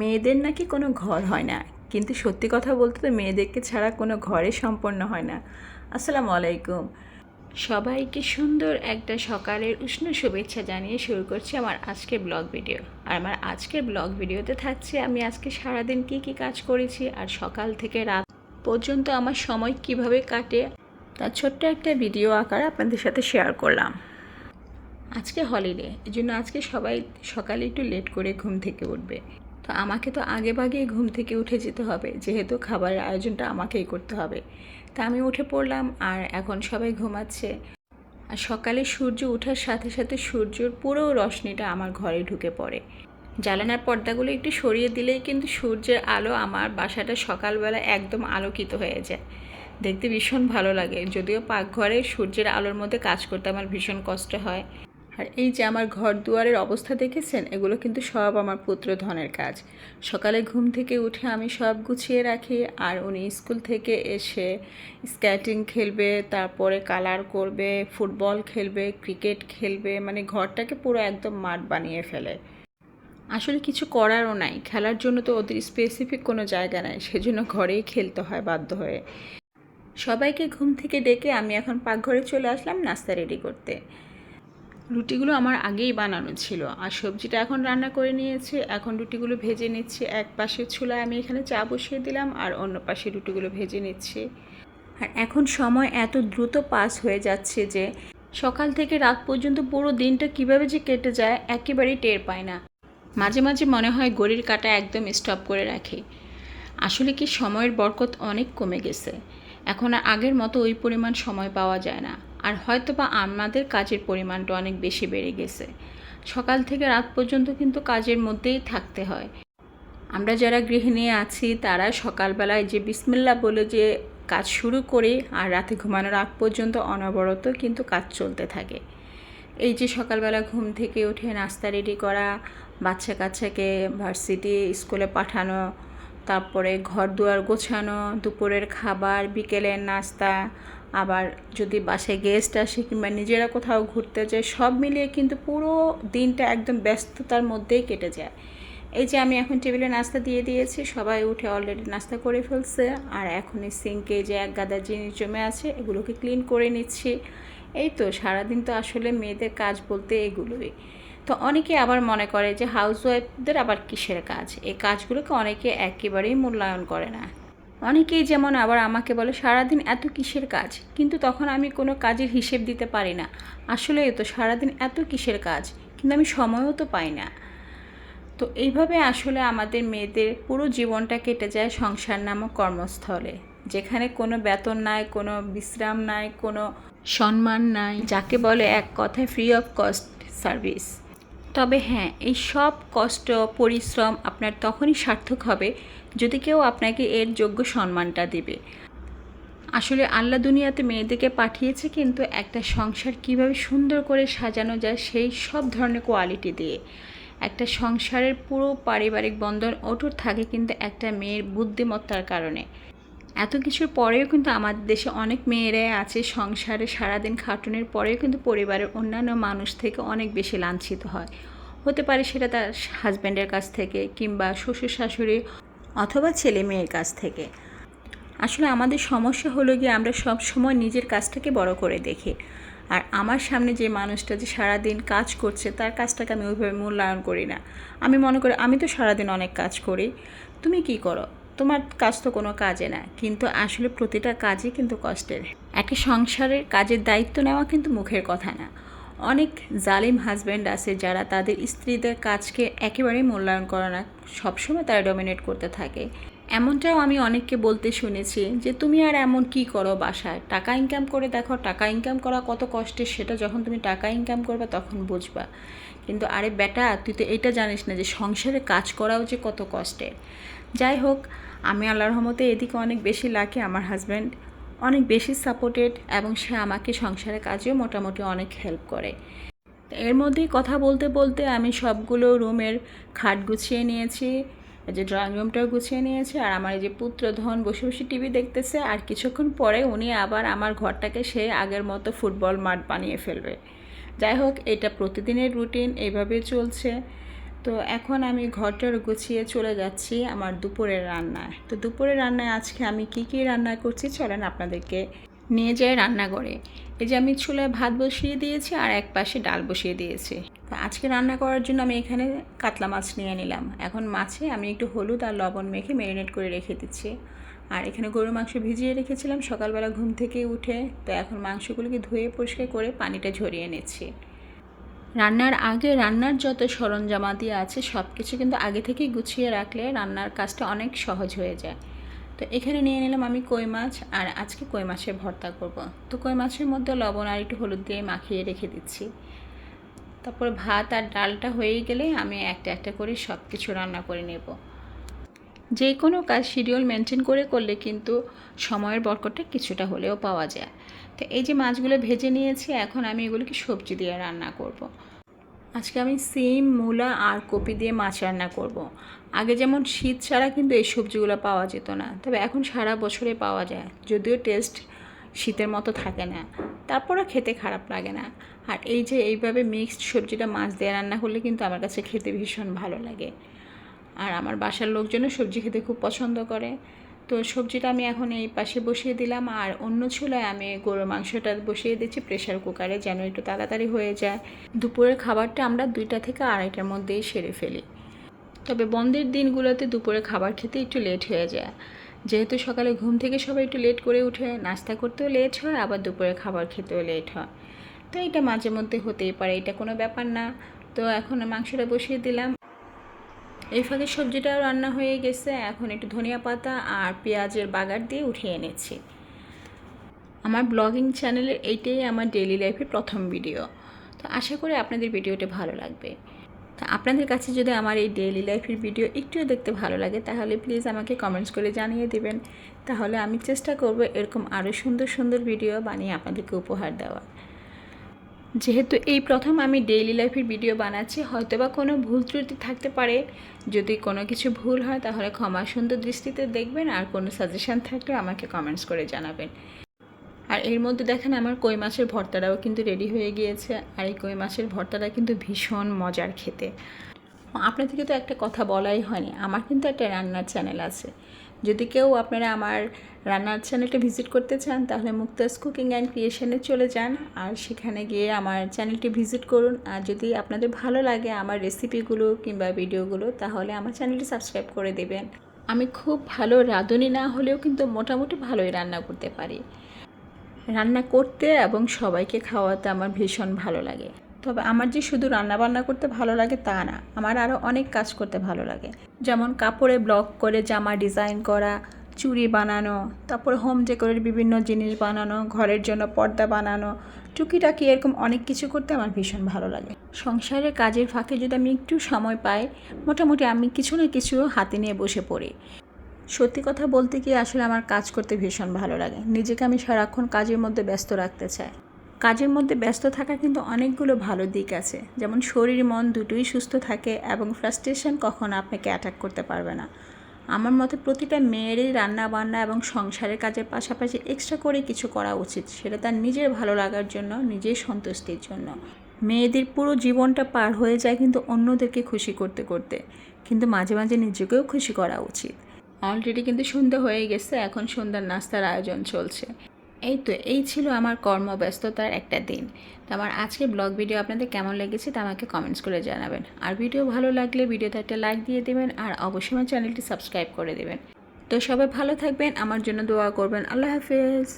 মেয়েদের নাকি কোনো ঘর হয় না। কিন্তু সত্যি কথা বলতে তো মেয়েদেরকে ছাড়া কোনো ঘরে সম্পন্ন হয় না। আসসালামু আলাইকুম। সবাইকে সুন্দর একটা সকালের উষ্ণ শুভেচ্ছা জানিয়ে শুরু করছি আমার আজকের ব্লগ ভিডিও। আর আমার আজকের ব্লগ ভিডিওতে থাকছে, আমি আজকে সারাদিন কী কী কাজ করেছি আর সকাল থেকে রাত পর্যন্ত আমার সময় কীভাবে কাটে, তার ছোট্ট একটা ভিডিও আকার আপনাদের সাথে শেয়ার করলাম। আজকে হলিডে এই জন্য আজকে সবাই সকালে একটু লেট করে ঘুম থেকে উঠবে। তো আমাকে তো আগে ভাগেই ঘুম থেকে উঠে যেতে হবে। যেহেতু খাবারের আয়োজনটা আমাকেই করতে হবে। তা আমি উঠে পড়লাম আর এখন সবাই ঘুমাচ্ছে। আর সকালে সূর্য ওঠার সাথে সাথে সূর্যর পুরো রশ্মিটা আমার ঘরে ঢুকে পড়ে। জ্বালানার পর্দাগুলো একটু সরিয়ে দিলেই কিন্তু সূর্যের আলো আমার বাসাটা সকালবেলা একদম আলোকিত হয়ে যায়। দেখতে ভীষণ ভালো লাগে। যদিও পাকঘরে সূর্যের আলোর মধ্যে কাজ করতে আমার ভীষণ কষ্ট হয়। আর এই যে আমার ঘর দুয়ারের অবস্থা দেখেছেন, এগুলো কিন্তু সব আমার পুত্র ধনের কাজ। সকালে ঘুম থেকে উঠে আমি সব গুছিয়ে রাখি আর উনি স্কুল থেকে এসে স্কেটিং খেলবে, তারপরে কালার করবে, ফুটবল খেলবে, ক্রিকেট খেলবে মানে ঘরটাকে পুরো একদম মাঠ বানিয়ে ফেলে। আসলে কিছু করারও নাই, খেলার জন্য তো ওদের স্পেসিফিক কোনো জায়গা নাই, সেজন্য ঘরেই খেলতে হয় বাধ্য হয়ে। সবাইকে ঘুম থেকে ডেকে আমি এখন পাকঘরে চলে আসলাম নাস্তা রেডি করতে। রুটিগুলো আমার আগেই বানানো ছিল। আর সবজিটা এখন রান্না করে নিয়েছি। এখন রুটিগুলো ভেজে নিচ্ছি। এক পাশে চুলায় আমি এখানে চা বসিয়ে দিলাম আর অন্য পাশে রুটিগুলো ভেজে নিচ্ছি। আর এখন সময় এত দ্রুত পাস হয়ে যাচ্ছে যে সকাল থেকে রাত পর্যন্ত পুরো দিনটা কীভাবে যে কেটে যায় একেবারেই টের পায় না। মাঝে মাঝে মনে হয় গড়ির কাটা একদম স্টপ করে রাখি। আসলে কি সময়ের বরকত অনেক কমে গেছে। এখন আর আগের মতো ওই পরিমাণ সময় পাওয়া যায় না। আর হয়তো বা আমাদের কাজের পরিমাণটা অনেক বেশি বেড়ে গেছে। সকাল থেকে রাত পর্যন্ত কিন্তু কাজের মধ্যেই থাকতে হয়। আমরা যারা গৃহিণী আছি, তারা সকালবেলায় যে বিসমিল্লা বলে যে কাজ শুরু করে আর রাতে ঘুমানোর আগ পর্যন্ত অনবরত কিন্তু কাজ চলতে থাকে। এই যে সকালবেলা ঘুম থেকে উঠে নাস্তা রেডি করা বাচ্চা কাচ্চাকে ভার্সিটি স্কুলে পাঠানো, তারপরে ঘর দুয়ার গোছানো, দুপুরের খাবার, বিকেলের নাস্তা আবার যদি বাসায় গেস্ট আসে কিংবা নিজেরা কোথাও ঘুরতে যায়, সব মিলিয়ে কিন্তু পুরো দিনটা একদম ব্যস্ততার মধ্যেই কেটে যায়। এই যে আমি এখন টেবিলে নাস্তা দিয়ে দিয়েছি, সবাই উঠে অলরেডি নাস্তা করে ফেলছে। আর এখন এই সিঙ্কে যে এক গাদা জিনিস জমে আছে, এগুলোকে ক্লিন করে নিচ্ছি। এই তো, সারাদিন তো আসলে মেয়েদের কাজ বলতে এগুলোই। তো অনেকে আবার মনে করে যে হাউসওয়াইফদের আবার কিসের কাজ? এই কাজগুলোকে অনেকে একেবারেই মূল্যায়ন করে না। অনেকেই যেমন আবার আমাকে বলে, সারাদিন এত কিসের কাজ? কিন্তু তখন আমি কোনো কাজের হিসেব দিতে পারি না। আসলে তো সারাদিন এত কিসের কাজ? কিন্তু আমি সময়ও তো পাই না। তো এইভাবে আসলে আমাদের মেয়েদের পুরো জীবনটা কেটে যায় সংসার নামক কর্মস্থলে, যেখানে কোনো বেতন নাই, কোনো বিশ্রাম নাই, কোনো সম্মান নাই, যাকে বলে এক কথায় ফ্রি অফ কস্ট সার্ভিস তবে হ্যাঁ এই সব কষ্ট, পরিশ্রম আপনার তখনই সার্থক হবে যদি কেউ আপনাকে এর যোগ্য সম্মানটা দেবে। আসলে আল্লাহ দুনিয়াতে মেয়েদেরকে পাঠিয়েছে কিন্তু একটা সংসার কীভাবে সুন্দর করে সাজানো যায় সেই সব ধরনের কোয়ালিটি দিয়ে। একটা সংসারের পুরো পারিবারিক বন্ধন অটুট থাকে কিন্তু একটা মেয়ের বুদ্ধিমত্তার কারণে। এত কিছুর পরেও কিন্তু আমাদের দেশে অনেক মেয়েরাই আছে সংসারে সারাদিন খাটুনের পরেও কিন্তু পরিবারের অন্যান্য মানুষ থেকে অনেক বেশি লাঞ্ছিত হয়। হতে পারে সেটা তার হাজব্যান্ডের কাছ থেকে কিংবা শ্বশুর শাশুড়ি অথবা ছেলে মেয়ের কাছ থেকে। আসলে আমাদের সমস্যা হলো গিয়ে আমরা সব সময় নিজের কাজটাকে বড় করে দেখি। আর আমার সামনে যে মানুষটা যে সারাদিন কাজ করছে, তার কাজটাকে আমি ওইভাবে মূল্যায়ন করি না। আমি মনে করি, আমি তো সারাদিন অনেক কাজ করি। তুমি কি করো? তোমার কাজ তো কোনো কাজে না, কিন্তু আসলে প্রতিটা কাজই কিন্তু কষ্টের। একটা সংসারের কাজের দায়িত্ব নেওয়া কিন্তু মুখের কথা না। অনেক জালিম হাজব্যান্ড আছে যারা তাদের স্ত্রীদের কাজকে একেবারেই মূল্যায়ন করে না, সবসময় তারা ডমিনেট করতে থাকে। এমনটাও আমি অনেককে বলতে শুনেছি যে, তুমি আর এমন কি করো বাসায়? টাকা ইনকাম করে দেখো, টাকা ইনকাম করা কত কষ্টের, সেটা যখন তুমি টাকা ইনকাম করবে তখন বুঝবা। কিন্তু আরে বেটা, তুই তো এটা জানিস না যে সংসারে কাজ করাও যে কত কষ্টের। যাই হোক, আমি আল্লাহর রহমতে এদিকে অনেক বেশি লাগে আমার হাজব্যান্ড অনেক বেশি সাপোর্টেড এবং সে আমাকে সংসারের কাজেও মোটামুটি অনেক হেল্প করে। এর মধ্যেই কথা বলতে বলতে আমি সবগুলো রুমের খাট গুছিয়ে নিয়েছি যে ড্রয়িং রুমটাও গুছিয়ে নিয়েছে, আর আমার এই যে পুত্রধন বসে বসে টিভি দেখতেছে, আর কিছুক্ষণ পরে উনি আবার আমার ঘরটাকে সে আগের মতো ফুটবল মাঠ বানিয়ে ফেলবে। যাই হোক, এটা প্রতিদিনের রুটিন এইভাবে চলছে। তো এখন আমি ঘরটার গুছিয়ে চলে যাচ্ছি আমার দুপুরের রান্নায়। তো দুপুরের রান্নায় আজকে আমি কি কি রান্না করছি চলেন আপনাদেরকে নিয়ে যাই রান্নাঘরে। এই যে আমি চুলায় ভাত বসিয়ে দিয়েছি আর এক পাশে ডাল বসিয়ে দিয়েছি। তো আজকে রান্না করার জন্য আমি এখানে কাতলা মাছ নিয়ে নিলাম। এখন মাছে আমি একটু হলুদ আর লবণ মেখে ম্যারিনেট করে রেখে দিচ্ছি। আর এখানে গরুর মাংস ভিজিয়ে রেখেছিলাম সকালবেলা ঘুম থেকে উঠে। তো এখন মাংসগুলোকে ধুয়ে পরিষ্কার করে পানিটা ঝরিয়ে নিচ্ছি। রান্নার আগে রান্নার যত সরঞ্জামাদি আছে সব কিছু কিন্তু আগে থেকেই গুছিয়ে রাখলে রান্নার কাজটা অনেক সহজ হয়ে যায়। তো এখানে নিয়ে নিলাম আমি কই মাছ, আর আজকে কই মাছের ভর্তা করব। তো কই মাছের মধ্যে লবণ আর একটু হলুদ দিয়ে মাখিয়ে রেখে দিচ্ছি। তারপর ভাত আর ডালটা হয়ে গেলে আমি একটা একটা করে সব কিছু রান্না করে নেব। যে কোনো কাজ শিডিউল মেনটেন করে করলে কিন্তু সময়ের বরকটটা কিছুটা হলেও পাওয়া যায়। তো এই যে মাছগুলো ভেজে নিয়েছি, এখন আমি এগুলোকে সবজি দিয়ে রান্না করব। আজকে আমি সিম মূলা আর কপি দিয়ে মাছ রান্না করব। আগে যেমন শীত ছাড়া কিন্তু এই সবজিগুলো পাওয়া যেত না, তবে এখন সারা বছরে পাওয়া যায়, যদিও টেস্ট শীতের মতো থাকে না, তারপরও খেতে খারাপ লাগে না। আর এই যে এইভাবে মিক্সড সবজিটা মাছ দিয়ে রান্না করলে কিন্তু আমার কাছে খেতে ভীষণ ভালো লাগে। আর আমার বাসার লোকজনও সবজি খেতে খুব পছন্দ করে। তো সবজিটা আমি এখন এই পাশে বসিয়ে দিলাম আর অন্য চুলায় আমি গরুর মাংসটা বসিয়ে দিচ্ছি প্রেশার কুকারে যেন একটু তাড়াতাড়ি হয়ে যায়। দুপুরের খাবারটা আমরা দুইটা থেকে আড়াইটার মধ্যেই সেরে ফেলি। তবে বন্ধের দিনগুলোতে দুপুরে খাবার খেতে একটু লেট হয়ে যায়। যেহেতু সকালে ঘুম থেকে সবাই একটু লেট করে উঠে, নাস্তা করতেও লেট হয়, আবার দুপুরে খাবার খেতেও লেট হয়। তো এটা মাঝে মধ্যে হতেই পারে, এটা কোনো ব্যাপার না। তো এখন মাংসটা বসিয়ে দিলাম। এই ফাঁকে সবজিটাও রান্না হয়ে গেছে। এখন একটু ধনিয়া পাতা আর পেঁয়াজের বাগার দিয়ে উঠিয়ে এনেছি। আমার ব্লগিং চ্যানেলের এইটাই আমার ডেইলি লাইফের প্রথম ভিডিও তো আশা করি আপনাদের ভিডিওটা ভালো লাগবে। তা আপনাদের কাছে যদি আমার এই ডেইলি লাইফের ভিডিও একটুও দেখতে ভালো লাগে, তাহলে প্লিজ আমাকে কমেন্টস করে জানিয়ে দেবেন। তাহলে আমি চেষ্টা করব এরকম আরও সুন্দর সুন্দর ভিডিও বানিয়ে আপনাদেরকে উপহার দেওয়া যেহেতু এই প্রথম আমি ডেইলি লাইফের ভিডিও বানাচ্ছি, হয়তোবা কোনো ভুল ত্রুটি থাকতে পারে। যদি কোনো কিছু ভুল হয়, তাহলে ক্ষমা সুন্দর দৃষ্টিতে দেখবেন, আর কোনো সাজেশান থাকলে আমাকে কমেন্টস করে জানাবেন। আর এর মধ্যে দেখেন, আমার কই মাছের ভর্তাটাও কিন্তু রেডি হয়ে গিয়েছে, আর এই কই মাছের ভর্তাটা কিন্তু ভীষণ মজার খেতে। আপনাদেরকে তো একটা কথা বলাই হয়নি, আমার কিন্তু একটা রান্নার চ্যানেল আছে। যদি কেউ আপনারা আমার রান্নার চ্যানেলটা ভিজিট করতে চান, তাহলে মুক্তাস কুকিং অ্যান্ড ক্রিয়েশনে চলে যান আর সেখানে গিয়ে আমার চ্যানেলটি ভিজিট করুন। আর যদি আপনাদের ভালো লাগে আমার রেসিপিগুলো কিংবা ভিডিওগুলো তাহলে আমার চ্যানেলটি সাবস্ক্রাইব করে দেবেন। আমি খুব ভালো রাঁধুনি না হলেও কিন্তু মোটামুটি ভালোই রান্না করতে পারি। রান্না করতে এবং সবাইকে খাওয়াতে আমার ভীষণ ভালো লাগে। তবে আমার যে শুধু রান্না বান্না করতে ভালো লাগে তা না, আমার আরও অনেক কাজ করতে ভালো লাগে। যেমন কাপড়ে ব্লক করে জামা ডিজাইন করা, চুড়ি বানানো, তারপরে হোম ডেকোরের বিভিন্ন জিনিস বানানো, ঘরের জন্য পর্দা বানানো, টুকিটাকি এরকম অনেক কিছু করতে আমার ভীষণ ভালো লাগে। সংসারের কাজের ফাঁকে যদি আমি একটু সময় পাই, মোটামুটি আমি কিছু না কিছু হাতে নিয়ে বসে পড়ি। সত্যি কথা বলতে কি আসলে আমার কাজ করতে ভীষণ ভালো লাগে। নিজেকে আমি সারাক্ষণ কাজের মধ্যে ব্যস্ত রাখতে চাই। কাজের মধ্যে ব্যস্ত থাকা কিন্তু অনেকগুলো ভালো দিক আছে। যেমন শরীর, মন দুটোই সুস্থ থাকে এবং ফ্রাস্ট্রেশন কখনো আপনাকে অ্যাটাক করতে পারবে না। আমার মতে প্রতিটা মেয়েরই রান্না বান্না এবং সংসারের কাজের পাশাপাশি এক্সট্রা করে কিছু করা উচিত। সেটা তার নিজের ভালো লাগার জন্য, নিজের সন্তুষ্টির জন্য। মেয়েদের পুরো জীবনটা পার হয়ে যায় কিন্তু অন্যদেরকে খুশি করতে করতে। কিন্তু মাঝে মাঝে নিজেকেও খুশি করা উচিত। অলরেডি কিন্তু সন্ধ্যা হয়ে গেছে, এখন সন্ধ্যার নাস্তার আয়োজন চলছে। এই তো, এই ছিল আমার কর্মব্যস্ততার একটা দিন। তো আমার আজকে ব্লগ ভিডিও আপনাদের কেমন লেগেছে তা আমাকে কমেন্টস করে জানাবেন। আর ভিডিও ভালো লাগলে ভিডিওতে একটা লাইক দিয়ে দেবেন আর অবশ্যই আমার চ্যানেলটি সাবস্ক্রাইব করে দেবেন। তো সবাই ভালো থাকবেন, আমার জন্য দোয়া করবেন। আল্লাহ হাফেজ।